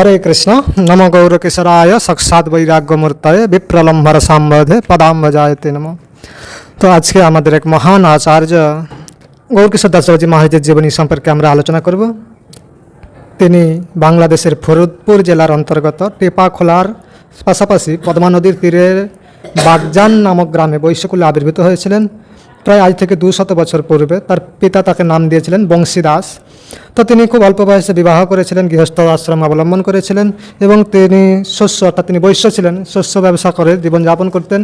হরে কৃষ্ণ, নম গৌরকিশোরায় সাক্ষাৎ বৈরাগ্যমূর্তয়ে বিপ্রলম্বর সাম্বধে পদাম্বজায়তে নম। তো আজকে আমাদের এক মহান আচার্য গৌরকিশোর দাসবাবুজি মহারাজের জীবনী সম্পর্কে আমরা আলোচনা করব। তিনি বাংলাদেশের ফরিদপুর জেলার অন্তর্গত টেপাখোলার পাশাপাশি পদ্মা নদীর তীরের বাগজান নামক গ্রামে বৈশ্যকুলে আবির্ভূত হয়েছিলেন। প্রায় আজ থেকে দুশত বছর পূর্বে তার পিতা তাকে নাম দিয়েছিলেন বংশী দাস তো তিনি খুব অল্প বয়সে বিবাহ করেছিলেন, গৃহস্থ আশ্রম অবলম্বন করেছিলেন এবং তিনি শস্য অর্থাৎ তিনি বৈশ্য ছিলেন, শস্য ব্যবসা করে জীবনযাপন করতেন।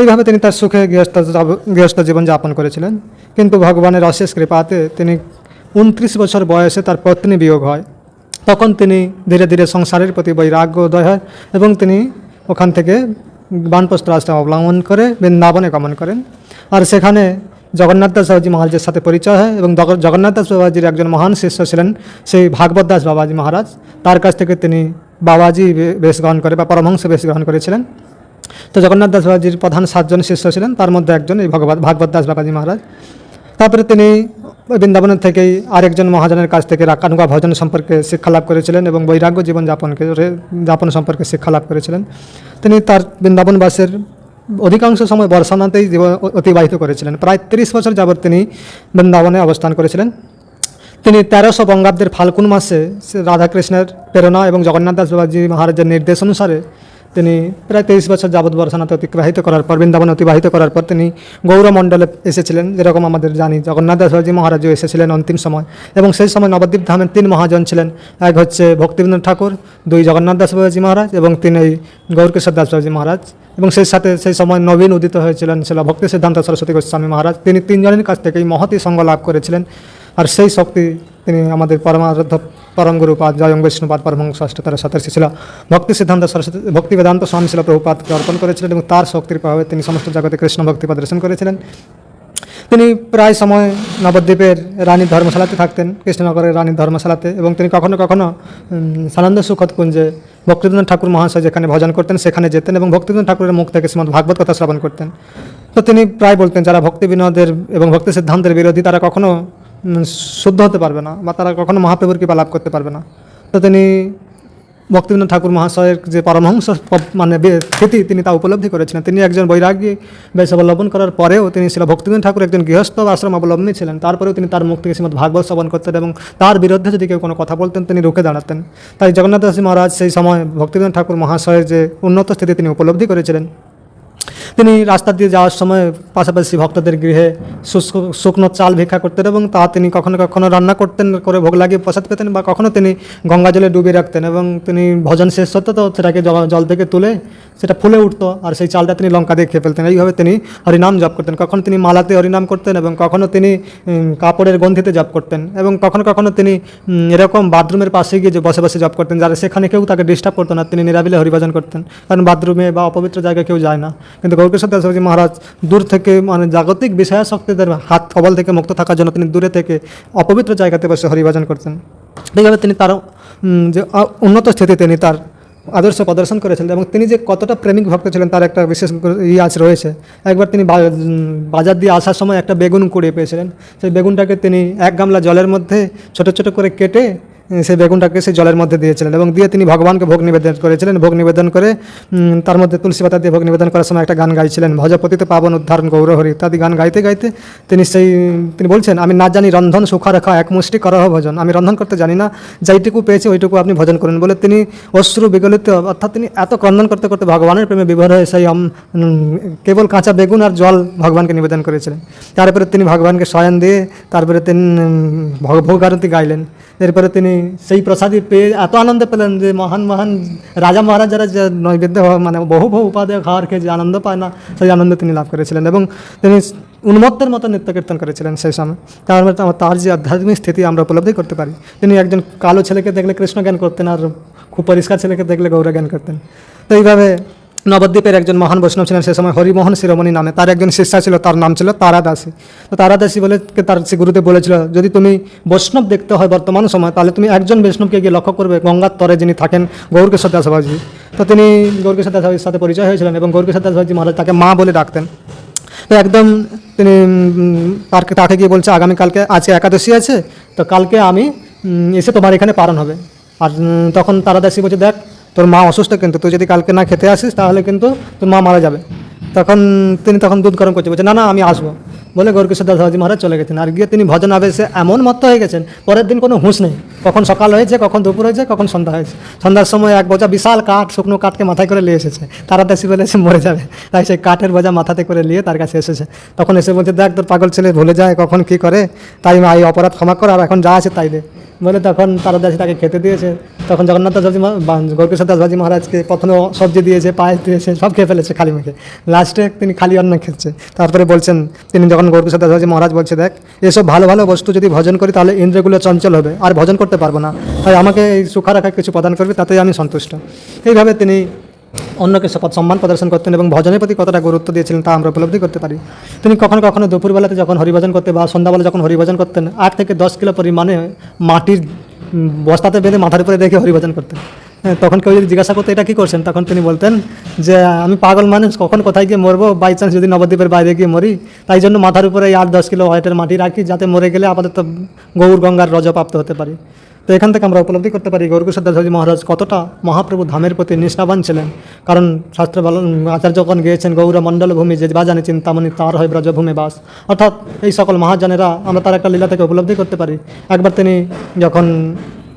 এইভাবে তিনি তার সুখে গৃহস্থ গৃহস্থ জীবনযাপন করেছিলেন। কিন্তু ভগবানের অশেষ কৃপাতে তিনি উনত্রিশ বছর বয়সে তার পত্নী বিয়োগ হয়। তখন তিনি ধীরে ধীরে সংসারের প্রতি বৈরাগ্য উদয় হয় এবং তিনি ওখান থেকে বানপ্রস্থ আশ্রম অবলম্বন করে বৃন্দাবনে গমন করেন। আর সেখানে জগন্নাথ দাস বাবাজি মহারাজের সাথে পরিচয় হয় এবং জগ- জগন্নাথ দাস বাবাজির একজন মহান শিষ্য ছিলেন সেই ভাগবত দাস বাবাজি মহারাজ। তার কাছ থেকে তিনি বাবাজি বেশ গ্রহণ করে বা পরমহংস বেশ গ্রহণ করেছিলেন। তো জগন্নাথ দাস বাবাজির প্রধান সাতজন শিষ্য ছিলেন, তার মধ্যে একজন এই ভগবত ভাগবত দাস বাবাজি মহারাজ। তারপরে তিনি বৃন্দাবনের থেকেই আরেকজন মহাজনের কাছ থেকে রাকানুকা ভজন সম্পর্কে শিক্ষা লাভ করেছিলেন এবং বৈরাগ্য জীবন যাপনকে যাপন সম্পর্কে শিক্ষা লাভ করেছিলেন। তিনি তার বৃন্দাবনবাসের অধিকাংশ সময় বর্ষানাতেই জীবন অতিবাহিত করেছিলেন। প্রায় তিরিশ বছর যাবৎ তিনি বৃন্দাবনে অবস্থান করেছিলেন। তিনি তেরোশো বঙ্গাব্দের ফাল্কুন মাসে রাধাকৃষ্ণের প্রেরণা এবং জগন্নাথ দাস বাবাজি মহারাজের নির্দেশ অনুসারে তিনি প্রায় তেইশ বছর যাবৎ বর্ষানাতে অতিবাহিত করার পর, বৃন্দাবনে অতিবাহিত করার পর তিনি গৌরমণ্ডলে এসেছিলেন। যেরকম আমাদের জানি জগন্নাথ দাস বাবাজি মহারাজও এসেছিলেন অন্তিম সময়। এবং সেই সময় নবদ্বীপ ধামের তিন মহাজন ছিলেন। এক হচ্ছে ভক্তিবিনোদ ঠাকুর, দুই জগন্নাথ দাস বাবাজি মহারাজ এবং তিন এই গৌরকিশোর দাস বাবাজি মহারাজ। এবং সেই সাথে সেই সময় নবীন উদিত হয়েছিলেন ছিল ভক্তি সিদ্ধান্ত সরস্বতী গোস্বামী মহারাজ। তিনি তিনজনের কাছ থেকেই মহতি সঙ্গ লাভ করেছিলেন। আর সেই শক্তি তিনি আমাদের পরমারাধ্য পরম গুরুপাদ জয়ং বৈষ্ণুপাদ পরমহংস অষ্টতর সতর্ষি ছিল ভক্তি সিদ্ধান্ত সরস্বতী, ভক্তি বেদান্ত স্বামী ছিল প্রভুপাদকে অর্পণ করেছিলেন এবং তার শক্তির প্রভাবে তিনি সমস্ত জগতে কৃষ্ণ ভক্তি প্রদর্শন করেছিলেন। তিনি প্রায় সময় নবদ্বীপের রানী ধর্মশালাতে থাকতেন, কৃষ্ণনগরের রানীর ধর্মশালাতে এবং তিনি কখনো কখনো সানন্দ সুখদ কুঞ্জে ভক্তিবিনোদ ঠাকুর মহাশয় যেখানে ভজন করতেন সেখানে যেতেন এবং ভক্তিবিনোদ ঠাকুরের মুখ থেকে শ্রীমদ ভাগবত কথা শ্রবণ করতেন। তো তিনি প্রায় বলতেন, যারা ভক্তি বিনোদের এবং ভক্তি সিদ্ধান্তের বিরোধী তারা কখনো শুদ্ধ হতে পারবে না বা তারা কখনো মহাপ্রভুর কৃপা লাভ করতে পারবে না। তো তিনি ভক্তিবিনোদ ঠাকুর মহাশয়ের যে পরমহংস মানে স্থিতি তিনি তা উপলব্ধি করেছিলেন। তিনি একজন বৈরাগী বেশ অবলম্বন করার পরেও তিনি ছিল ভক্তিবিনোদ ঠাকুর একজন গৃহস্থ আশ্রম অবলম্বনী ছিলেন। তারপরেও তিনি তার মুখ থেকে শ্রীমদ ভাগবত শ্রবণ করতেন এবং তার বিরুদ্ধে যদি কেউ কোনো কথা বলতেন, তিনি রুখে দাঁড়াতেন। তাই জগন্নাথ দাসী মহারাজ সেই সময় ভক্তিবিনোদ ঠাকুর মহাশয়ের যে উন্নত স্থিতি তিনি উপলব্ধি করেছিলেন। তিনি রাস্তা দিয়ে যাওয়ার সময় পাশাপাশি ভক্তদের গৃহে শুষ্ক, শুকনো চাল ভিক্ষা করতেন এবং তা তিনি কখনো কখনো রান্না করতেন, করে ভোগ লাগিয়ে প্রসাদ পেতেন বা কখনো তিনি গঙ্গা জলে ডুবিয়ে রাখতেন এবং তিনি ভজন শেষ হতো তো সেটাকে জল- থেকে তুলে সেটা ফুলে উঠতো আর সেই চালটা তিনি লঙ্কা দিয়ে খেয়ে ফেলতেন। এইভাবে তিনি হরিনাম জপ করতেন। কখনো তিনি মালাতে হরিনাম করতেন এবং কখনো তিনি কাপড়ের গন্ধিতে জপ করতেন এবং কখনো কখনো তিনি এরকম বাথরুমের পাশে গিয়ে যে বসে বসে জপ করতেন, যারা সেখানে কেউ তাকে ডিস্টার্ব করতো না, তিনি নিরাবিলে হরিভজন করতেন। কারণ বাথরুমে বা অপবিত্র জায়গায় কেউ যায় না। কিন্তু গৌরকিশোর দাসবাবুজি মহারাজ দূর থেকে মানে জাগতিক বিষয়াসক্তিদের হাত কবল থেকে মুক্ত থাকার জন্য তিনি দূরে থেকে অপবিত্র জায়গাতে বসে হরিভজন করতেন এইভাবে তিনি তার যে উন্নত স্থিতি তিনি তার আদর্শ প্রদর্শন করেছিলেন এবং তিনি যে কতটা প্রেমিক ভক্ত ছিলেন তার একটা বিশেষ ইয়ে আছে রয়েছে। একবার তিনি বাজার দিয়ে আসার সময় একটা বেগুন কুড়িয়ে পেয়েছিলেন। সেই বেগুনটাকে তিনি এক গামলা জলের মধ্যে ছোট ছোট করে কেটে সেই বেগুনটাকে সেই জলের মধ্যে দিয়েছিলেন এবং দিয়ে তিনি ভগবানকে ভোগ নিবেদন করেছিলেন। ভোগ নিবেদন করে তার মধ্যে তুলসী পাতা দিয়ে ভোগ নিবেদন করার সময় একটা গান গাইছিলেন ভজপতিতে পাবন উদ্ধারণ গৌরহরি। ইত্যাদি গান গাইতে গাইতে তিনি সেই, তিনি বলছেন, আমি না জানি রন্ধন সুখা রেখা এক মুষ্টি করহ ভজন। আমি রন্ধন করতে জানি না, যেইটুকু পেয়েছি ওইটুকু আপনি ভজন করুন। বলে তিনি অশ্রু বিগলিত, অর্থাৎ তিনি এত ক্রন্দন করতে করতে ভগবানের প্রেমে বিভোর হয়ে সেই কেবল কাঁচা বেগুন আর জল ভগবানকে নিবেদন করেছিলেন। তারপরে তিনি ভগবানকে শয়ন দিয়ে, তারপরে তিনি ভোগ আরতি গাইলেন। এরপরে তিনি সেই প্রসাদী পেয়ে এত আনন্দ পেলেন যে মহান মহান রাজা মহারাজারা যে নৈবেদ্য মানে বহু বহু উপাদেয় খাওয়ার খেয়ে যে আনন্দ পায় না, সেই আনন্দ তিনি লাভ করেছিলেন এবং তিনি উন্মত্তের মতো নৃত্য কীর্তন করেছিলেন সেই সময়। তার তার যে আধ্যাত্মিক স্থিতি আমরা উপলব্ধি করতে পারি। তিনি একজন কালো ছেলেকে দেখলে কৃষ্ণ জ্ঞান করতেন আর খুব পরিষ্কার ছেলেকে দেখলে গৌর জ্ঞান করতেন। তো এইভাবে নবদ্বীপের একজন মহান বৈষ্ণব ছিলেন, সে সময় হরিমোহন শিরোমণি নামে তার একজন শিষ্যা ছিল, তার নাম ছিল তারাদাসী। তো তারাদাসী বলে তার সে গুরুদেব বলেছিল, যদি তুমি বৈষ্ণব দেখতে হয় বর্তমান সময়, তাহলে তুমি একজন বৈষ্ণবকে গিয়ে লক্ষ্য করবে, গঙ্গার তরে যিনি থাকেন গৌরকিশোর দাস তো তিনি গৌরকিশোর দাস সাথে পরিচয় হয়েছিলেন এবং গৌরকিশোর দাস বাবাজি মহারাজ তাকে মা বলে ডাকতেন। তো একদম তিনি তারকে তাকে গিয়ে বলছে আগামীকালকে আজকে একাদশী আছে, তো কালকে আমি এসে তোমার এখানে পালন হবে। আর তখন তারাদাসী বলছে, দেখ তোর মা অসুস্থ কিন্তু, তুই যদি কালকে না খেতে আসিস, তাহলে কিন্তু তোর মা মারা যাবে। তখন তিনি তখন দুধ গরম করছে, বলছে, না না, আমি আসব। বলে গৌরকিশোর দাস বাবাজি মহারাজ চলে গেছেন। আর গিয়ে তিনি ভজন আবেশে এমন মত্ত হয়ে গেছেন, পরের দিন কোনো হুঁশ নেই। কখন সকাল হয়েছে, কখন দুপুর হয়েছে, কখন সন্ধ্যা হয়েছে। সন্ধ্যার সময় এক বোঝা বিশাল কাঠ, শুকনো কাঠকে মাথায় করে নিয়ে এসেছে। তারা দাসি বলে সে মরে যাবে। তাই সেই কাঠের বোঝা মাথাতে করে নিয়ে তার কাছে এসেছে। তখন এসে বলছে, দেখ, তোর পাগল ছেলে ভুলে যায়, কখন কি করে? তাই এই অপরাধ ক্ষমা কর, আর এখন যা আছে তাই দে। বলে তখন তারা দাসী তাকে খেতে দিয়েছে। তখন জগন্নাথ দাসবাজি গৌরকিশোর দাসবাজি মহারাজকে প্রথমে সবজি দিয়েছে, পায়েস দিয়েছে, সব খেয়ে ফেলেছে খালি মুখে। লাস্টে তিনি খালি অন্ন খেচ্ছে তারপরে বলছেন, তিনি যখন গৌরকিশোর দাসবাজি মহারাজ বলছে, দেখ, এসব ভালো ভালো বস্তু যদি ভজন করি, তাহলে ইন্দ্রগুলো চঞ্চল হবে, আর ভজন করতে পারব না। তাই আমাকে এই সুখা রাখা কিছু প্রদান করবে, তাতেই আমি সন্তুষ্ট। এইভাবে তিনি অন্যকে সপদ সম্মান প্রদর্শন করতেন এবং ভজনের প্রতি কতটা গুরুত্ব দিয়েছিলেন তা আমরা উপলব্ধি করতে পারি। তিনি কখনো কখনো দুপুরবেলাতে যখন হরিভজন করতে বা সন্ধ্যাবেলা যখন হরিভজন করতেন আট থেকে দশ কিলো পরিমাণে মাটির বস্তাতে বেঁধে মাথার উপরে রেখে হরিভজন করতেন। হ্যাঁ, তখন কেউ যদি জিজ্ঞাসা করতো এটা কী করছেন? তখন তিনি বলতেন যে আমি পাগল মানুষ কখন কোথায় গিয়ে মরবো? বাই চান্স যদি নবদ্বীপের বাইরে গিয়ে মরি তাই জন্য মাথার উপরে আট দশ কিলো ওয়েটের মাটি রাখি যাতে মরে গেলে আপাতত গৌর গঙ্গার রজপ্রাপ্ত হতে পারি। তো এখান থেকে আমরা উপলব্ধি করতে পারি গৌরকিশোর দাসজি মহারাজ কতটা মহাপ্রভু ধামের প্রতি নিষ্ঠাবান ছিলেন। কারণ শাস্ত্র বল আচার্য যখন গিয়েছেন গৌর মণ্ডল ভূমি যে বাজানে চিন্তামণি, তার হয় ব্রজভূমি বাস। অর্থাৎ এই সকল মহাজনেরা আমরা তার একটা লীলা থেকে উপলব্ধি করতে পারি। একবার তিনি যখন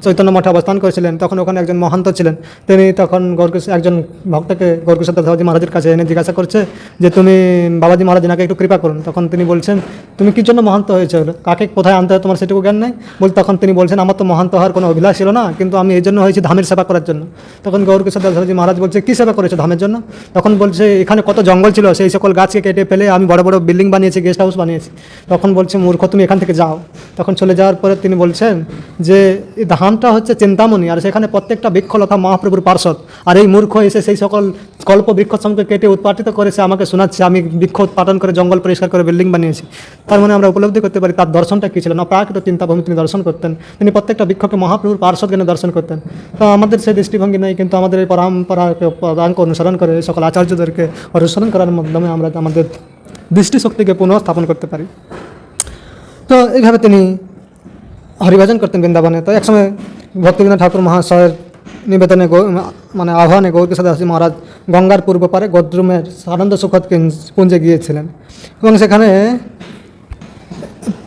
চৈতন্য মঠে অবস্থান করেছিলেন। তখন ওখানে একজন মহান্ত ছিলেন। তিনি তখন গৌরকিশ একজন ভক্তকে গৌরকিশোর দাসবাজি মহারাজের কাছে এনে জিজ্ঞাসা করছে যে, তুমি বাবাজি মহারাজ এনাকে একটু কৃপা করুন। তখন তিনি বলছেন, তুমি কি জন্য মহান্ত হয়েছে? কাকে কোথায় আনতে হয় তোমার সেটুকু জ্ঞান নেই? বল তখন তিনি বলছেন, আমার তো মহান্ত হওয়ার কোনো অভিলাষ ছিল না, কিন্তু আমি এই জন্য হয়েছি ধামের সেবা করার জন্য। তখন গৌরকিশোর দাসবাজি মহারাজ বলছে, কী সেবা করেছে ধামের জন্য? তখন বলছে, এখানে কত জঙ্গল ছিল, সেই সকল গাছকে কেটে ফেলে আমি বড় বড় বিল্ডিং বানিয়েছি, গেস্ট হাউস বানিয়েছি। তখন বলছে, মূর্খ, তুমি এখান থেকে যাও। তখন চলে যাওয়ার পরে তিনি বলছেন যে এই ধামটা হচ্ছে চিন্তামণি, আর সেখানে প্রত্যেকটা বৃক্ষলতা মহাপ্রভুর পার্শ্বদ। আর এই মূর্খ এসে সেই সকল কল্প বৃক্ষ সঙ্গে কেটে উৎপাটিত করেছে, আমাকে শোনাচ্ছে, আমি বৃক্ষ উৎপাদন করে জঙ্গল পরিষ্কার করে বিল্ডিং বানিয়েছি। তার মানে আমরা উপলব্ধি করতে পারি তার দর্শনটা কী ছিল? না, প্রাকৃত চিন্তাভূমি তিনি দর্শন করতেন। তিনি প্রত্যেকটা বৃক্ষকে মহাপ্রভুর পার্শ্বদ জ্ঞানে দর্শন করতেন? তো আমাদের সেই দৃষ্টিভঙ্গি নেই, কিন্তু আমাদের এই পরম্পরাকে, পদাঙ্ক অনুসরণ করে সকল আচার্যদেরকে অনুসরণ করার মাধ্যমে আমরা আমাদের দৃষ্টিশক্তিকে পুনঃস্থাপন করতে পারি। তো এইভাবে তিনি হরিভজন করতেন বৃন্দাবনে। তো একসময় ভক্তিবিনোদ ঠাকুর মহাশয়ের নিবেদনে মানে আহ্বানে গৌরকিশোর দাসী মহারাজ গঙ্গার পূর্ব পারে গদ্রুমের আনন্দ সুখদ কুঞ্জে গিয়েছিলেন। এবং সেখানে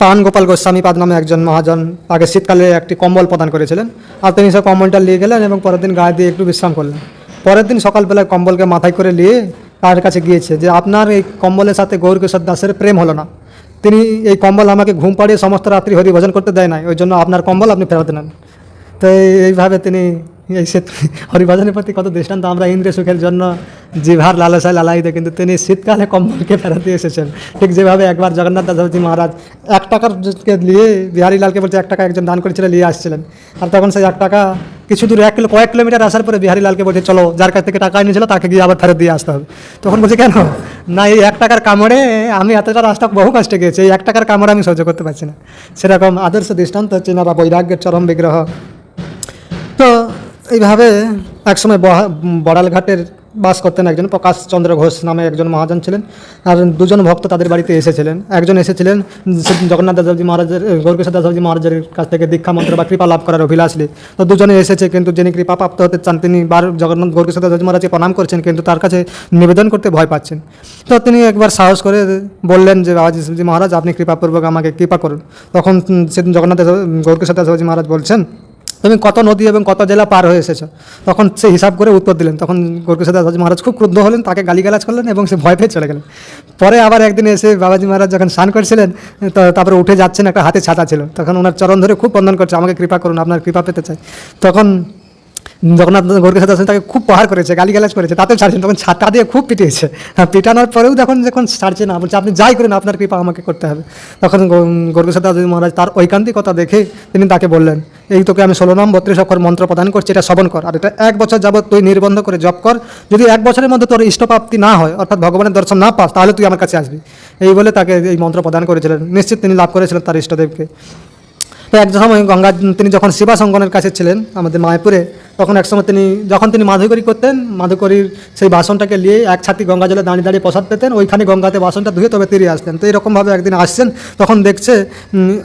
পান গোপাল গোস্বামী পাদ নামে একজন মহাজন আগে শীতকালে একটি কম্বল প্রদান করেছিলেন। আর তিনি সে কম্বলটা নিয়ে গেলেন এবং পরের দিন গায়ে দিয়ে একটু বিশ্রাম করলেন। পরের দিন সকালবেলায় কম্বলকে মাথায় করে নিয়ে তার কাছে গিয়েছে যে, আপনার এই কম্বলের সাথে গৌরকিশোর দাসের প্রেম হলো না। তিনি এই কম্বল আমাকে ঘুম পাড়িয়ে সমস্ত রাত্রি হরি ভজন করতে দেয় নাই, ওই জন্য আপনার কম্বল আপনি ফেরত নেন তো এইভাবে তিনি এই হরিভজনের প্রতি কত দৃষ্টান্ত, আমরা ইন্দ্রিয় সুখের জন্য জিভার লালসায় লালাইতে কিন্তু তিনি শীতকালে কম্বলকে ফেরত দিয়ে এসেছেন। ঠিক যেভাবে একবার জগন্নাথ দাসজি মহারাজ এক টাকার নিয়ে বিহারি লালকে বলছে, এক টাকা একজন দান করেছিলেন নিয়ে আসছিলেন। আর তখন সেই এক টাকা কিছু দূর এক কিলো কয়েক কিলোমিটার আসার পরে বিহারি লালকে বলছে, চলো, যার কাছ থেকে টাকা এনেছিল তাকে গিয়ে আবার ফেরত দিয়ে আসতে হবে। তখন বলছে, কেন? না, এই এক টাকার কামড়ে আমি এতটা রাস্তা বহু কষ্টে গিয়েছি এই এক টাকার কামড়ে আমি সহ্য করতে পারছি না। সেরকম আদর্শ দৃষ্টান্ত হচ্ছে না বা বৈরাগ্যের চরম বিগ্রহ। তো এইভাবে একসময় বড়াল বড়ালঘাটের বাস করতেন একজন প্রকাশ চন্দ্র ঘোষ নামে একজন মহাজন ছিলেন। আর দুজন ভক্ত তাদের বাড়িতে এসেছিলেন। একজন এসেছিলেন জগন্নাথ দাসজি মহারাজের গৌরকিশোর দাসজি মহারাজের কাছ থেকে দীক্ষা মন্ত্র বা কৃপা লাভ করার অভিলাষ। তো দুজনে এসেছে, কিন্তু যিনি কৃপা প্রাপ্ত হতে চান, তিনি বার জগন্নাথ গৌরকিশোর দাসজি মহারাজকে প্রণাম করছেন, কিন্তু তার কাছে নিবেদন করতে ভয় পাচ্ছেন। তো তিনি একবার সাহস করে বললেন যে, বাবাজি মহারাজ, আপনি কৃপাপূর্বক আমাকে কৃপা করুন। তখন সেদিন জগন্নাথ গৌরকিশোর দাসজি মহারাজ বলছেন তুমি কত নদী এবং কত জেলা পার হয়ে এসেছ? তখন সে হিসাব করে উত্তর দিলেন। তখন গোরকিশোর দাস মহারাজ খুব ক্রুদ্ধ হলেন, তাকে গালিগালাজ করলেন এবং সে ভয় পেয়ে চলে গেলেন। পরে আবার একদিন এসে বাবাজি মহারাজ যখন স্নান করছিলেন তারপরে উঠে যাচ্ছেন, একটা হাতে ছাতা ছিল। তখন ওনার চরণ ধরে খুব বন্ধন করছে, আমাকে কৃপা করুন, আপনার কৃপা পেতে চাই। তখন জগন্নাথ গোরকিশোর দাস তাকে খুব প্রহার করেছে, গালিগালাজ করেছে, তাতেও ছাড়ছেন তখন ছাতা দিয়ে খুব পিটিয়েছে। হ্যাঁ পিটানোর পরেও যখন যখন ছাড়ছে না, বলছে, আপনি যাই করেন, আপনার কৃপা আমাকে করতে হবে। তখন দাস মহারাজ তার ঐকান্তিকতা দেখে তিনি তাকে বললেন, এই তোকে আমি ষোলো নাম বত্রিশ অক্ষর মন্ত্র প্রদান করছি, এটা শ্রবণ কর, আর এটা এক বছর যাবত তুই নির্বন্ধ করে জপ কর। যদি এক বছরের মধ্যে তোর ইষ্টপ্রাপ্তি না হয়, অর্থাৎ ভগবানের দর্শন না পাস, তাহলে তুই আমার কাছে আসবি। এই বলে তাকে এই মন্ত্র প্রদান করেছিলেন। নিশ্চিত তিনি লাভ করেছিলেন তার ইষ্টদেবকে। তো এক সময় গঙ্গা, তিনি যখন শিবা সঙ্গনের কাছে ছিলেন, আমাদের মায়াপুরে তখন একসময় তিনি, যখন তিনি মাধুকরী করতেন, মাধুকরীর সেই বাসনটাকে নিয়ে এক ছাতি গঙ্গা জলে দাঁড়িয়ে দাঁড়িয়ে প্রসাদ পেতেন, ওইখানে গঙ্গাতে বাসনটা ধুয়ে তবে তীরে আসতেন। তো এরকমভাবে একদিন আসছেন, তখন দেখছে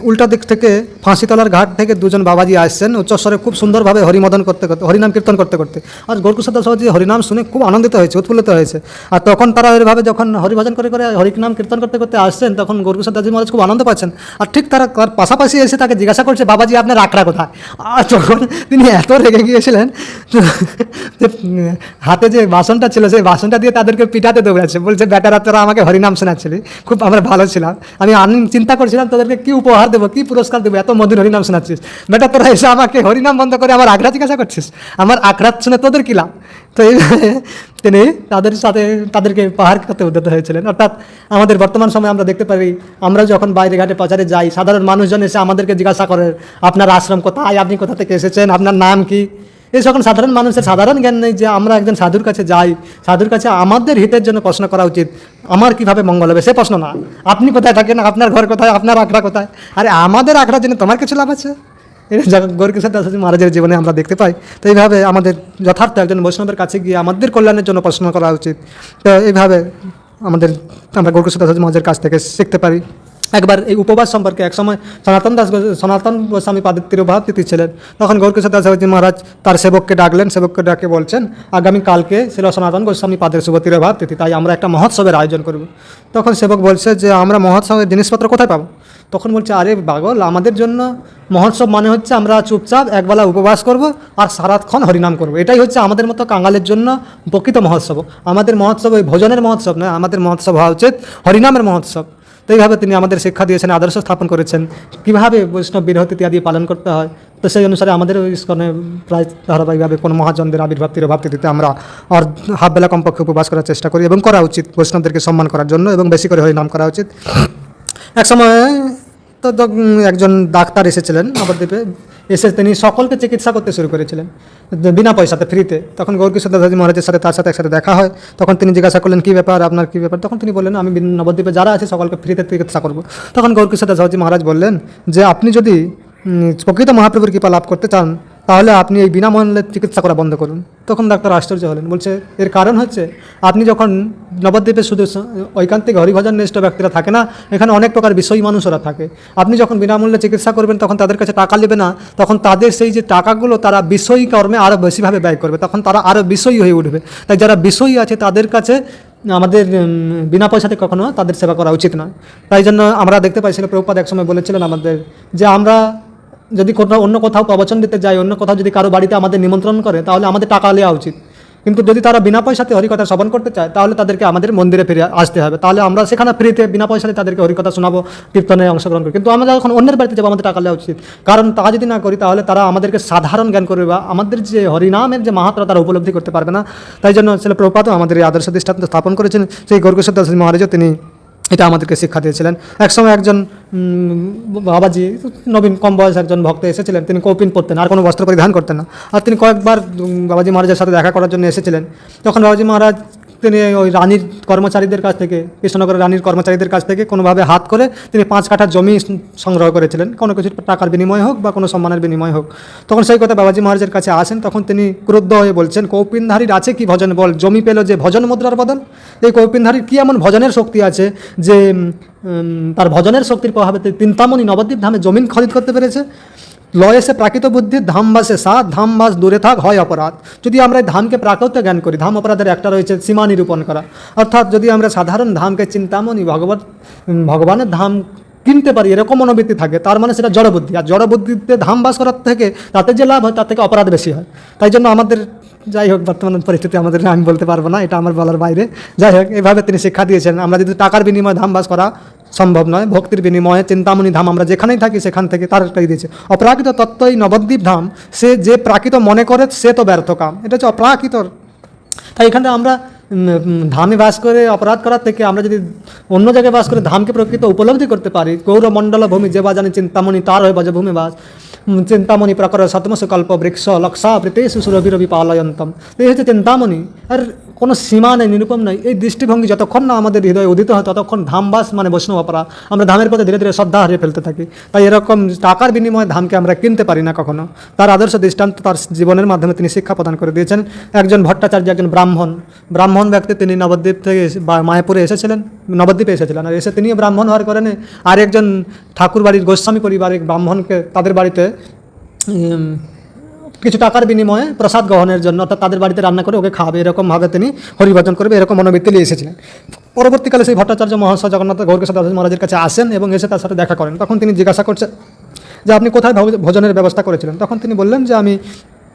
উল্টা দিক থেকে ফাঁসিতলার ঘাট থেকে দুজন বাবাজি আসছেন, উচ্চস্বরে খুব সুন্দরভাবে হরিমদন করতে করতে, হরিনাম কীর্তন করতে করতে। আর গৌরকুশাদ দাসবাবুজি হরিনাম শুনে খুব আনন্দিত হয়েছে, উৎফুল্লিত হয়েছে। আর তখন তারা এভাবে যখন হরিভজন করে করে হরিনাম কীর্তন করতে করতে আসছেন, তখন গৌরকুশাদ দাসজি মহারাজ খুব আনন্দ পাচ্ছেন। আর ঠিক তারা, তার পাশাপাশি এসে তাকে জিজ্ঞাসা করছে, বাবাজি, আপনার আঁকড়া কোথায়? আর তখন তিনি এত রেগে গিয়েছিলেন যে হাতে যে বাসনটা ছিল, সেই বাসনটা দিয়ে তাদেরকে পিটাতে দৌড়াচ্ছে বলছে। বেটারা, তোরা আমাকে হরিনাম শোনাচ্ছিলি। খুব আমরা ভালো ছিলাম। আমি আনন্দ চিন্তা করছিলাম, তোদেরকে কি উপহার দেবো, কি পুরস্কার দেবো, এত মধুর হরিনাম শোনাচ্ছিস। বেটা, তোরা এসে আমাকে হরিনাম বন্ধ করে আমার আগ্রা জিজ্ঞাসা করছিস? আমার আগ্রা শুনে তোদের কি লাভ? তো এইভাবে তিনি তাদের সাথে, তাদেরকে পাহাড় করতে উদ্যত হয়েছিলেন। অর্থাৎ আমাদের বর্তমান সময়ে আমরা দেখতে পারি, আমরা যখন বাইরে ঘাটে প্রচারে যাই, সাধারণ মানুষজন এসে আমাদেরকে জিজ্ঞাসা করে, আপনার আশ্রম কোথায়? আপনি কোথা থেকে এসেছেন? আপনার নাম কি? এই যখন সাধারণ মানুষের সাধারণ জ্ঞান নেই যে আমরা একজন সাধুর কাছে যাই, সাধুর কাছে আমাদের হিতের জন্য প্রশ্ন করা উচিত। আমার কীভাবে মঙ্গল হবে? সে প্রশ্ন না। আপনি কোথায় থাকেন? আপনার ঘর কোথায়? আপনার আখড়া কোথায়? আরে আমাদের আখড়ার জন্য তোমার কিছু লাভ আছে? গৌরকিশোর দাস মহারাজের জীবনে আমরা দেখতে পাই, তো এইভাবে আমাদের যথার্থ একজন বৈষ্ণবের কাছে গিয়ে আমাদের কল্যাণের জন্য প্রশ্ন করা উচিত। তো এইভাবে আমাদের আমরা গৌরকিশোর দাস মহারাজের কাছ থেকে শিখতে পারি। একবার এই উপবাস সম্পর্কে একসময় সনাতন দাস সনাতন গোস্বামী পাদের তিরুভাব তিথি ছিলেন। তখন গৌরকিশোর দাসজি মহারাজ তার সেবককে ডাকলেন, সেবককে ডাকে বলছেন, আগামী কালকে ছিল সনাতন গোস্বামী পাদের শুভ তিরুভাব তিথি, তাই আমরা একটা মহোৎসবের আয়োজন করব। তখন সেবক বলছে যে, আমরা মহোৎসবের জিনিসপত্র কোথায় পাবো? তখন বলছে, আরে পাগল, আমাদের জন্য মহোৎসব মানে হচ্ছে আমরা চুপচাপ একবেলা উপবাস করব আর সারাক্ষণ হরিনাম করব। এটাই হচ্ছে আমাদের মতো কাঙালের জন্য প্রকৃত মহোৎসব। আমাদের মহোৎসব ওই ভোজনের মহোৎসব নয়, আমাদের মহোৎসব হওয়া উচিত হরিনামের মহোৎসব। তো এইভাবে তিনি আমাদের শিক্ষা দিয়েছেন, আদর্শ স্থাপন করেছেন। কীভাবে বৈষ্ণব বিরোধী ইত্যাদি পালন করতে হয়? তো সেই অনুসারে আমাদের ইস্কনে প্রায় ধারাবাহিকভাবে কোনো মহাজনদের আবির্ভাব তিরভাব দিতে আমরা আর হাফ বেলা কমপক্ষে উপবাস করার চেষ্টা করি এবং করা উচিত বৈষ্ণবদেরকে সম্মান করার জন্য এবং বেশি করে হরিনাম করা উচিত। এক সময় তো- একজন ডাক্তার এসেছিলেন নবদ্বীপে। এসে তিনি সকলকে চিকিৎসা করতে শুরু করেছিলেন। বিনা পয়সাতে, ফ্রিতে। তখন গৌরকিশোর দাদাজি মহারাজের সাথে, তার সাথে একসাথে দেখা হয়। তখন তিনি জিজ্ঞাসা করলেন, কী ব্যাপার? আপনার কী ব্যাপার? তখন তিনি বললেন, আমি নবদ্বীপে যারা আছে, সকলকে ফ্রিতে চিকিৎসা করব। তখন গৌরকিশোর দাদাজি মহারাজ বললেন যে, আপনি যদি প্রকৃত মহাপ্রভুর কৃপা লাভ করতে চান তাহলে আপনি এই বিনামূল্যে চিকিৎসা করা বন্ধ করুন। তখন ডাক্তার আশ্চর্য হলেন, বলছে, এর কারণ হচ্ছে, আপনি যখন নবদ্বীপে শুধু ঐকান্তিক হরিভজন নিষ্ঠ ব্যক্তিরা থাকে না, এখানে অনেক প্রকার বিষয়ী মানুষরা থাকে। আপনি যখন বিনামূল্যে চিকিৎসা করবেন, তখন তাদের কাছে টাকা নেবে না, তখন তাদের সেই যে টাকাগুলো তারা বিষয়ী কর্মে আরও বেশিভাবে ব্যয় করবে, তখন তারা আরও বিষয়ী হয়ে উঠবে। তাই যারা বিষয়ী আছে, তাদের কাছে আমাদের বিনা পয়সাতে কখনো তাদের সেবা করা উচিত নয়। তাই জন্য আমরা দেখতে পাইছিলাম, প্রভুপাদ একসময় বলেছিলেন আমাদের যে, আমরা যদি কোথাও অন্য কোথাও প্রবচন দিতে যাই অন্য কোথাও যদি কারও বাড়িতে আমাদের নিমন্ত্রণ করে, তাহলে আমাদের টাকা নেওয়া উচিত। কিন্তু যদি তারা বিনা পয়সাতে হরিকথা শ্রবণ করতে চায়, তাহলে তাদেরকে আমাদের মন্দিরে ফিরে আসতে হবে। তাহলে আমরা সেখানে ফ্রিতে বিনা পয়সাতে তাদেরকে হরিকথা শোনাবো, কীর্তনে অংশগ্রহণ করি। কিন্তু আমরা যখন অন্যের বাড়িতে যাব, আমাদের টাকা নেওয়া উচিত। কারণ তা যদি না করি, তাহলে তারা আমাদেরকে সাধারণ জ্ঞান করবে বা আমাদের যে হরিনামের যে মাহাত্রা তারা উপলব্ধি করতে পারবে না। তাই জন্য ছিল প্রপাত আমাদের এই আদর্শ দৃষ্টান্ত স্থাপন করেছেন। সেই গর্গেশ্বর দাস মহারাজও তিনি এটা আমাদেরকে শিক্ষা দিয়েছিলেন। একসময় একজন বাবাজি, নবীন, কম বয়স একজন ভক্ত এসেছিলেন। তিনি কৌপিন পড়তেন আর কোনো বস্ত্র পরিধান করতেন না। আর তিনি কয়েকবার বাবাজি মহারাজের সাথে দেখা করার জন্য এসেছিলেন। তখন বাবাজি মহারাজ তিনি ওই রানীর কর্মচারীদের কাছ থেকে, কৃষ্ণনগরের রানীর কর্মচারীদের কাছ থেকে কোনোভাবে হাত করে তিনি পাঁচ কাঠা জমি সংগ্রহ করেছিলেন। কোনো কিছু টাকার বিনিময় হোক বা কোনো সম্মানের বিনিময় হোক। তখন সেই কথা বাবাজি মহারাজের কাছে আসেন, তখন তিনি ক্রুদ্ধ হয়ে বলছেন, কৌপিনধারীর আছে কি ভজন বল? জমি পেল যে ভজন মুদ্রার বদল এই কৌপিনধারীর কী এমন ভজনের শক্তি আছে যে তার ভজনের শক্তির প্রভাবে তিনি তিনতামণি নবদ্বীপ ধামে জমিন খরিদ করতে পেরেছে? লয়ে সে প্রাকৃত বুদ্ধি ধামবাসে সাত ধামবাস দূরে থাক, হয় অপরাধ। যদি আমরা ধামকে প্রাকৃত জ্ঞান করি, ধাম অপরাধের একটা রয়েছে সীমা নিরূপণ করা। অর্থাৎ যদি আমরা সাধারণ ধামকে চিন্তামণি ভগবত ভগবানের ধাম কিনতে পারি, এরকম মনোবৃত্তি থাকে, তার মানে সেটা জড়বুদ্ধি আর জড়বুদ্ধিতে ধাম বাস করার থেকে তাতে যে লাভ হয়, তার থেকে অপরাধ বেশি হয়। তাই জন্য আমাদের, যাই হোক, বর্তমান পরিস্থিতি আমাদের, আমি বলতে পারব না, এটা আমার বলার বাইরে। যাই হোক, এভাবে তিনি শিক্ষা দিয়েছেন। আমরা যদি টাকার বিনিময়ে ধাম বাস করা সম্ভব নয়। ভক্তির বিনিময়ে চিন্তামণি ধাম আমরা যেখানেই থাকি সেখান থেকে তার একটাই দিয়েছে। অপ্রাকৃত তত্ত্বই নবদ্বীপ ধাম। সে যে প্রাকৃত মনে করে, সে তো ব্যর্থ কাম। এটা হচ্ছে অপ্রাকৃত। তাই এখানে আমরা ধামে বাস করে অপরাধ করার থেকে আমরা যদি অন্য জায়গায় বাস করে ধামকে প্রকৃত উপলব্ধি করতে পারি, গৌরমণ্ডল ভূমি যে বা জানি চিন্তামণি, তার হয়ে বাজে ভূমি বাস চিন্তামণি প্রকর শতমস কল্প বৃক্ষ লক্ষা প্রীতেশু সুরভি রবি পালয়ন্তম। এই হচ্ছে চিন্তামণি। আর কোনো সীমা নেই, নিরূপম নেই। এই দৃষ্টিভঙ্গি যতক্ষণ না আমাদের হৃদয়ে উদিত হয়, ততক্ষণ ধামবাস মানে বৈষ্ণব অপরা। আমরা ধামের পথে ধীরে ধীরে শ্রদ্ধা হারিয়ে ফেলতে থাকি। তাই এরকম টাকার বিনিময়ে ধামকে আমরা কিনতে পারি না কখনো। তার আদর্শ দৃষ্টান্ত তার জীবনের মাধ্যমে তিনি শিক্ষা প্রদান করে দিয়েছেন। একজন ভট্টাচার্য, একজন ব্রাহ্মণ। ব্রাহ্মণ ব্যক্তি তিনি নবদ্বীপ থেকে মায়াপুরে এসেছিলেন, নবদ্বীপে এসেছিলেন। আর এসে তিনিও ব্রাহ্মণ হওয়ার কারণে আর একজন ঠাকুর বাড়ির গোস্বামী পরিবারের ব্রাহ্মণকে তাদের বাড়িতে কিছু টাকার বিনিময়ে প্রসাদ গ্রহণের জন্য অর্থাৎ তাদের বাড়িতে রান্না করে ওকে খাওয়াবে এরকমভাবে তিনি হরিভজন করবে, এরকম মনোবৃত্তি নিয়ে এসেছিলেন। পরবর্তীকালে সেই ভট্টাচার্য মহাশয় জগন্নাথ গৌরকেশ্বর দাস মহারাজের কাছে আসেন এবং এসে তার সাথে দেখা করেন। তখন তিনি জিজ্ঞাসা করছেন যে, আপনি কোথায় ভোজ- ভোজনের ব্যবস্থা করেছিলেন? তখন তিনি বললেন যে, আমি